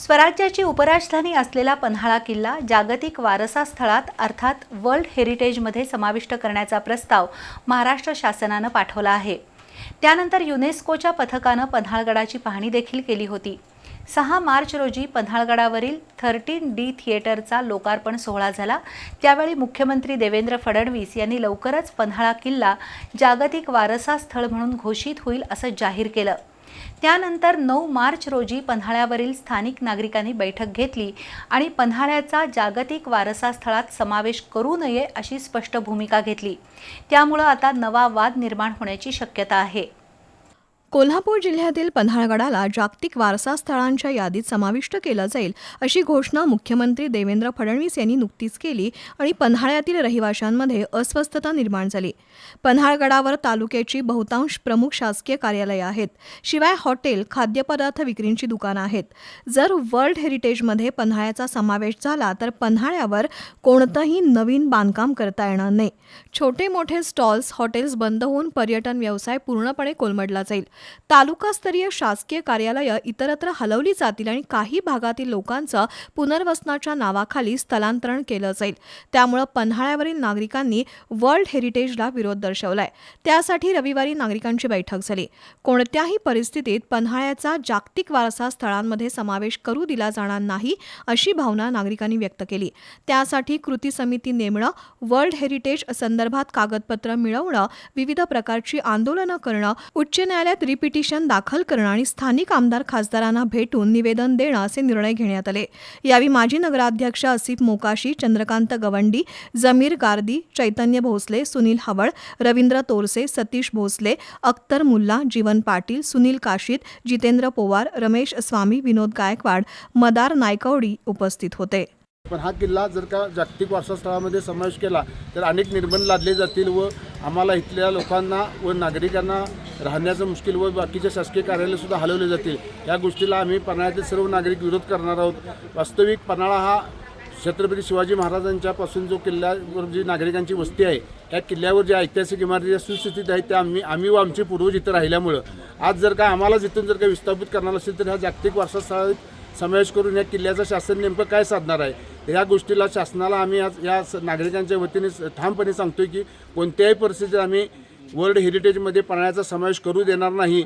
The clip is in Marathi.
स्वराज्याची उपराजधानी असलेला पन्हाळा किल्ला जागतिक वारसा स्थळात अर्थात वर्ल्ड हेरिटेजमध्ये समाविष्ट करण्याचा प्रस्ताव महाराष्ट्र शासनानं पाठवला आहे. त्यानंतर युनेस्कोच्या पथकानं पन्हाळगडाची पाहणी देखील केली होती. सहा मार्च रोजी पन्हाळगडावरील थर्टीन डी थिएटरचा लोकार्पण सोहळा झाला. त्यावेळी मुख्यमंत्री देवेंद्र फडणवीस यांनी लवकरच पन्हाळा किल्ला जागतिक वारसा स्थळ म्हणून घोषित होईल असं जाहीर केलं. त्यानंतर नऊ मार्च रोजी पन्हाळ्यावरील स्थानिक नागरिकांनी बैठक घेतली आणि पन्हाळ्याचा जागतिक वारसा स्थळात समावेश करू नये अशी स्पष्ट भूमिका घेतली. त्यामुळं आता नवा वाद निर्माण होण्याची शक्यता आहे. कोल्हापूर जिल्ह्यातील पन्हाळगडाला जागतिक वारसा स्थळांच्या यादीत समाविष्ट केलं जाईल अशी घोषणा मुख्यमंत्री देवेंद्र फडणवीस यांनी नुकतीच केली आणि पन्हाळ्यातील रहिवाशांमध्ये अस्वस्थता निर्माण झाली. पन्हाळगडावर तालुक्याची बहुतांश प्रमुख शासकीय कार्यालयं आहेत. शिवाय हॉटेल खाद्यपदार्थ विक्रींची दुकानं आहेत. जर वर्ल्ड हेरिटेजमध्ये पन्हाळ्याचा समावेश झाला तर पन्हाळ्यावर कोणतंही नवीन बांधकाम करता येणार नाही. छोटे मोठे स्टॉल्स हॉटेल्स बंद होऊन पर्यटन व्यवसाय पूर्णपणे कोलमडला जाईल. तालुकास्तरीय शासकीय कार्यालयं इतरत्र हलवली जातील आणि काही भागातील लोकांचं पुनर्वसनाच्या नावाखाली स्थलांतरण केलं जाईल. त्यामुळं पन्हाळ्यावरील नागरिकांनी वर्ल्ड हेरिटेजला विरोध दर्शवलाय. त्यासाठी रविवारी नागरिकांची बैठक झाली. कोणत्याही परिस्थितीत पन्हाळ्याचा जागतिक वारसा स्थळांमध्ये समावेश करू दिला जाणार नाही अशी भावना नागरिकांनी व्यक्त केली. त्यासाठी कृती समिती नेमणं वर्ल्ड हेरिटेज संदर्भात कागदपत्र मिळवणं विविध प्रकारची आंदोलनं करणं उच्च न्यायालयात रिपिटिशन दाखल करणं आणि स्थानिक आमदार खासदारांना भेटून निवेदन देणं असे निर्णय घेण्यात आले. यावेळी माजी नगराध्यक्ष असिफ मोकाशी चंद्रकांत गवंडी जमीर गार्दी चैतन्य भोसले सुनील हवळ रवींद्र तोरसे सतीश भोसले अख्तर मुल्ला जीवन पाटील सुनील काशीत जितेंद्र पोवार रमेश स्वामी विनोद गायकवाड मदार नायकवडी उपस्थित होते. पण हा किल्ला जर का जागतिक वारसा स्थळामध्ये समावेश केला तर अनेक निर्बंध लादले जातील व आम्हाला इथल्या लोकांना व नागरिकांना राहण्याचं मुश्किल व बाकीचे शासकीय कार्यालयसुद्धा हलवले जातील. या गोष्टीला आम्ही पन्हाळ्यातील सर्व नागरिक विरोध करणार आहोत. वास्तविक पन्हाळा हा छत्रपती शिवाजी महाराजांच्यापासून जो किल्ल्यावर जी नागरिकांची वस्ती आहे या किल्ल्यावर ज्या ऐतिहासिक इमारती ज्या सुस्थितीत आहेत त्या आम्ही आम्ही व आमचे पूर्वज इथं राहिल्यामुळं. आज जर का आम्हालाच इथून जर का विस्थापित करणार असेल तर ह्या जागतिक वारसा स्थळात समावेश करून या किल्ल्याचं शासन नेमकं काय साधणार आहे? या गोष्टीला शासनाला आम्ही आज या स- नागरिकांच्या वतीने ठामपणे सांगतोय की कोणत्याही परिस्थितीत आम्ही वर्ल्ड हेरिटेजमध्ये पाण्याचा समावेश करू देणार नाही.